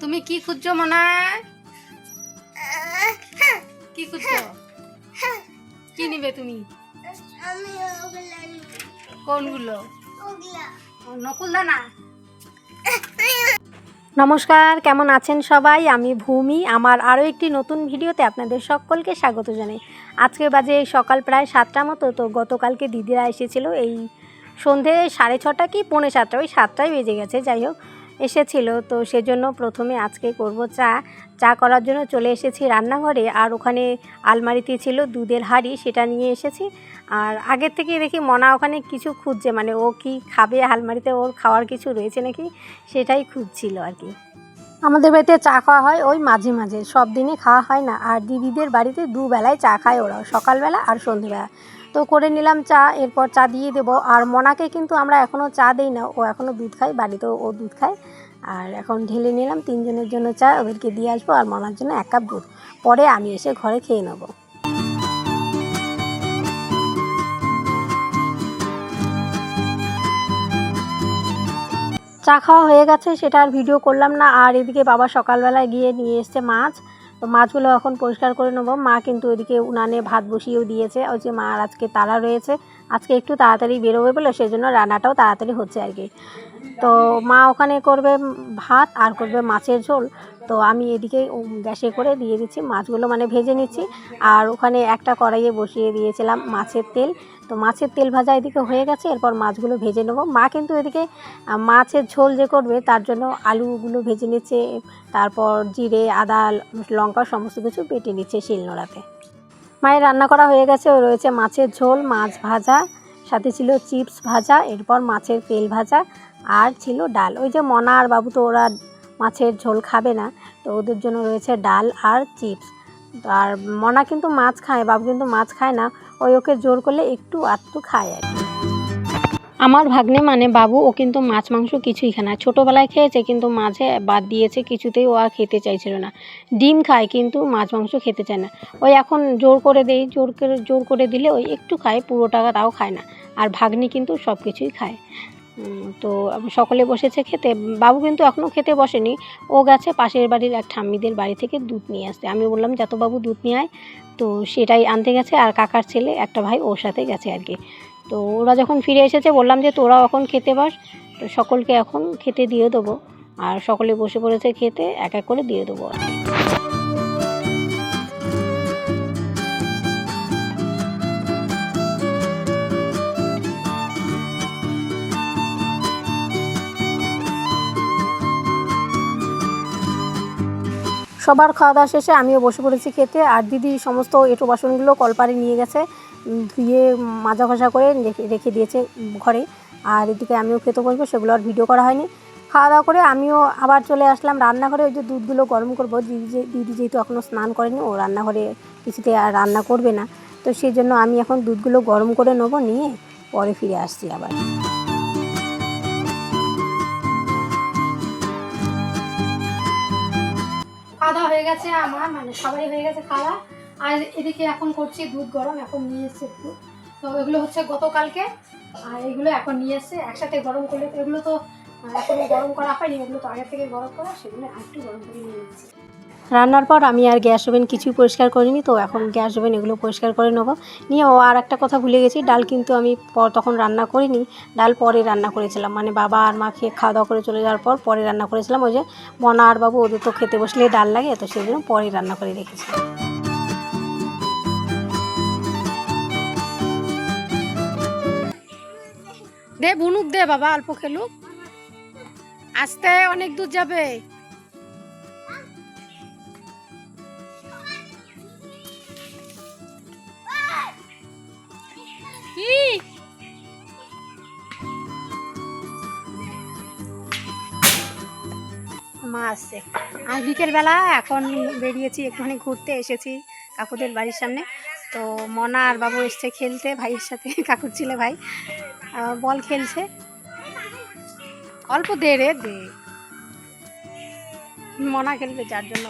তুমি কি খুঁজছো, মনা? কি খুঁজছো? কি নিবে তুমি? কোনগুলো? নমস্কার, কেমন আছেন সবাই? আমি ভূমি। আমার আরও একটি নতুন ভিডিওতে আপনাদের সকলকে স্বাগত জানাই। আজকে বাজে সকাল প্রায় সাতটা মতো, তো গতকালকে দিদিরা এসেছিল এই সন্ধে সাড়ে ছটা কি পৌনে সাতটা, ওই সাতটায় বেজে গেছে, যাই হোক, এসেছিল। তো সেজন্য প্রথমে আজকে করব চা। চা করার জন্য চলে এসেছি রান্নাঘরে, আর ওখানে আলমারিতে ছিল দুধের হাঁড়ি, সেটা নিয়ে এসেছি। আর আগের থেকে দেখি মনা ওখানে কিছু খুঁজছে মানে ও কি খাবে আলমারিতে, ওর খাওয়ার কিছু রয়েছে নাকি, সেটাই খুঁজছিল আর কি। আমাদের বাড়িতে চা খাওয়া হয় ওই মাঝে মাঝে, সব দিনে খাওয়া হয় না। আর দিদিদের বাড়িতে দুবেলায় চা খায় ওরা সকালবেলা আর সন্ধ্যেবেলা তো করে নিলাম চা, এরপর চা দিয়ে দেবো। আর মনাকে কিন্তু আমরা এখনও চা দিই না, ও এখনও দুধ খায়, বাড়িতেও ও দুধ খায়। আর এখন ঢেলে নিলাম, তিনজনের জন্য চা, ওদেরকে দিয়ে আসব আর মনার জন্য এক কাপ দুধ। পরে আমি এসে ঘরে খেয়ে নেব। চা খাওয়া হয়ে গেছে, সেটা আর ভিডিও করলাম না। আর এদিকে বাবা সকালবেলায় গিয়ে নিয়ে এসছে মাছ। তো মাছগুলো এখন পরিষ্কার করে নেব। মা কিন্তু ওইদিকে উনানে ভাত বসিয়েও দিয়েছে। ওই যে মা আজকে তারা রয়েছে। আজকে একটু তাড়াতাড়ি বেরোবে বলে সেই জন্য রান্নাটাও তাড়াতাড়ি হচ্ছে আর কি। তো মা ওখানে করবে ভাত আর করবে মাছের ঝোল। তো আমি এদিকে গ্যাসে করে দিয়ে দিচ্ছি মাছগুলো মানে ভেজে নিচ্ছি। আর ওখানে একটা কড়াইয়ে বসিয়ে দিয়েছিলাম মাছের তেল। তো মাছের তেল ভাজা এদিকে হয়ে গেছে, এরপর মাছগুলো ভেজে নেব। মা কিন্তু এদিকে মাছের ঝোল যে করবে তার জন্য আলুগুলো ভেজে নিচ্ছে, তারপর জিরে, আদা, লঙ্কা সমস্ত কিছু বেটে নিচ্ছে শিলনোড়াতে। মায়ের রান্না করা হয়ে গেছে রয়েছে মাছের ঝোল, মাছ ভাজা, সাথে ছিল চিপস ভাজা, এরপর মাছের তেল ভাজা। আর ছিল ডাল। ওই যে মনা আর বাবু তো ওরা মাছের ঝোল খাবে না, তো ওদের জন্য রয়েছে ডাল আর চিপস। আর মনা কিন্তু মাছ খায়, বাবু কিন্তু মাছ খায় না, ওই ওকে জোর করলে একটু আধটু খায় আর কি। আমার ভাগ্নে মানে বাবু, ও কিন্তু মাছ, মাংস কিছুই খায় না। ছোটোবেলায় খেয়েছে, কিন্তু মাঝে বাদ দিয়েছে, কিছুতেই ও আর খেতে চাইছিল না। ডিম খায়, কিন্তু মাছ, মাংস খেতে চায় না। ওই এখন জোর করে দেই, জোর করে জোর করে দিলে ওই একটু খায় পুরো টাকা তাও খায় না। আর ভাগ্নি কিন্তু সব কিছুই খায়। তো সকলে বসেছে খেতে। বাবু কিন্তু এখনও খেতে বসেনি। ও গেছে পাশের বাড়ির এক ঠাম্মিদের বাড়ি থেকে দুধ নিয়ে আসতে। আমি বললাম, যত বাবু, দুধ নিয়ে আয়। তো সেটাই আনতে গেছে আর কাকার ছেলে একটা ভাই ওর সাথে গেছে আর কি। তো ওরা যখন ফিরে এসেছে, বললাম যে তোরাও এখন খেতে বাস। তো সকলকে এখন খেতে দিয়ে দেবো। আর সকলে বসে পড়েছে খেতে, এক এক করে দিয়ে দেবো আর সবার খাওয়া দাওয়া শেষে আমিও বসে পড়েছি খেতে, আর দিদি সমস্ত এঁটো বাসনগুলো কলপারে নিয়ে গেছে ধুয়ে মাজা ঘষা করে রেখে দিয়েছে ঘরে। আর এদিকে আমিও খেতে বসবো, সেগুলো আর ভিডিও করা হয়নি। খাওয়া দাওয়া করে আমিও আবার চলে আসলাম রান্নাঘরে, ওই যে দুধগুলো গরম করব, দিদি যে, দিদি যেহেতু এখনও স্নান করেনি, ও রান্নাঘরে কিছুতে আর রান্না করবে না। তো সেই জন্য আমি এখন দুধগুলো গরম করে নেব, নিয়ে পরে ফিরে আসছি আবার। খাওয়া হয়ে গেছে আমার মানে সবাই হয়ে গেছে খাওয়া। আর এদিকে এখন করছি দুধ গরম, এখন নিয়ে এসছে একটু। তো এগুলো হচ্ছে গতকালকে, আর এগুলো এখন নিয়ে এসছে, একসাথে গরম করলে, এগুলো তো এখন গরম করা হয়নি, এগুলো তো আগের থেকে গরম করা, সেগুলো আর একটু গরম করে নিয়ে এসেছি। রান্নার পর আমি আর গ্যাস ওভেন কিছুই পরিষ্কার করিনি, তো এখন গ্যাস ওভেন এগুলো পরিষ্কার করে নেব। নিয়ে ও আর একটা কথা ভুলে গেছি, ডাল কিন্তু আমি তখন রান্না করিনি, ডাল পরে রান্না করেছিলাম। মানে বাবা আর মা খেয়ে খাওয়া দাওয়া করে চলে যাওয়ার পর পরে রান্না করেছিলাম। ওই যে মনা আর বাবু ওদের তো খেতে বসলে ডাল লাগে, তো সেই জন্য পরে রান্না করে রেখেছি। দে বুনুক দে বাবা, অল্প খেলুক। আস্তে, অনেক দূর যাবে। মা আসছে। আর বিকেলবেলা এখন বেরিয়েছি, একটুখানি ঘুরতে এসেছি কাকুদের বাড়ির সামনে। তো মনা আর বাবু এসছে খেলতে, ভাইয়ের সাথে, কাকুর ছেলে ভাই। বল খেলছে। অল্প দে রে দে। মনা খেলবে, যার জন্য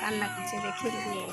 কান্না করছে যে খেলবে ও।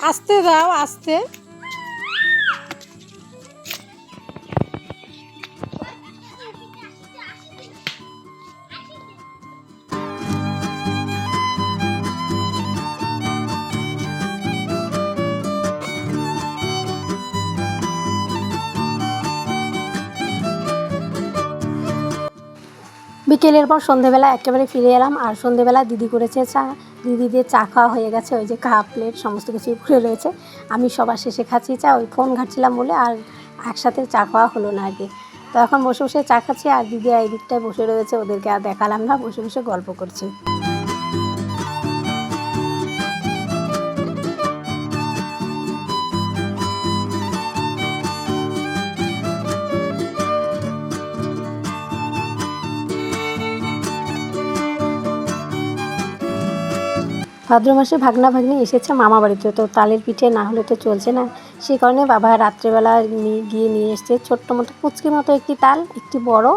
আস্তে দাও আস্তে। বিকেলের পর সন্ধেবেলা একেবারে ফিরে এলাম, আর সন্ধেবেলা দিদি করেছে চা, দিদিদের চা খাওয়া হয়ে গেছে, ওই যে কাপ, প্লেট, সমস্ত কিছুই পড়ে রয়েছে। আমি সবার শেষে খাচ্ছি চা, ওই ফোন ঘাটছিলাম বলে আর একসাথে চা খাওয়া হলো না আগে তো এখন বসে বসে চা খাচ্ছি, আর দিদি এই দিকটায় বসে রয়েছে, ওদেরকে আর দেখালাম না, বসে বসে গল্প করছি। ভাদ্র মাসে ভাগনা ভাগ্নি এসেছে মামা বাড়িতে, তো তালের পিঠে না হলে তো চলছে না। সেই কারণে বাবা রাত্রেবেলা গিয়ে নিয়ে এসছে ছোট্ট মতো কুচকি মতো একটি তাল, একটি বড়,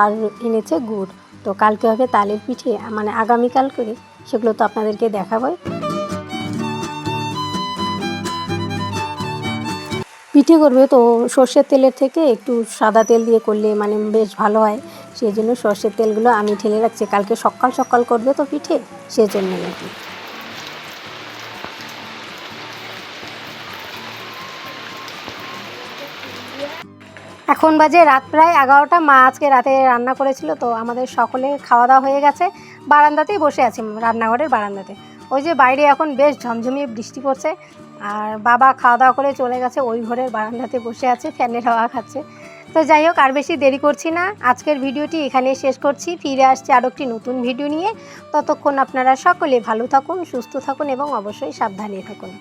আর এনেছে গুড়। তো কালকে হবে তালের পিঠে মানে আগামীকাল করে সেগুলো তো আপনাদেরকে দেখাবোই। পিঠে করবে তো সর্ষের তেলের থেকে একটু সাদা তেল দিয়ে করলে মানে বেশ ভালো হয়। সেই জন্য সর্ষের তেলগুলো আমি ঠেলে রাখছি। কালকে সকাল সকাল করবে তো পিঠে সেই জন্য নাকি এখন বাজে রাত প্রায় এগারোটা। মা আজকে রাতে রান্না করেছিল, তো আমাদের সকলে খাওয়া দাওয়া হয়ে গেছে। বারান্দাতেই বসে আছি রান্নাঘরের বারান্দাতে। ওই যে বাইরে এখন বেশ ঝমঝমিয়ে বৃষ্টি পড়ছে, আর বাবা খাওয়া দাওয়া করে চলে গেছে, ওই ঘরের বারান্দাতে বসে আছে, ফ্যানের হাওয়া খাচ্ছে। তো যাই হোক, আর বেশি দেরি করছি না। আজকের ভিডিওটি এখানেই শেষ করছি। ফিরে আসছি আরও একটি নতুন ভিডিও নিয়ে। ততক্ষণ আপনারা সকলে ভালো থাকুন, সুস্থ থাকুন এবং অবশ্যই সাবধানে থাকুন।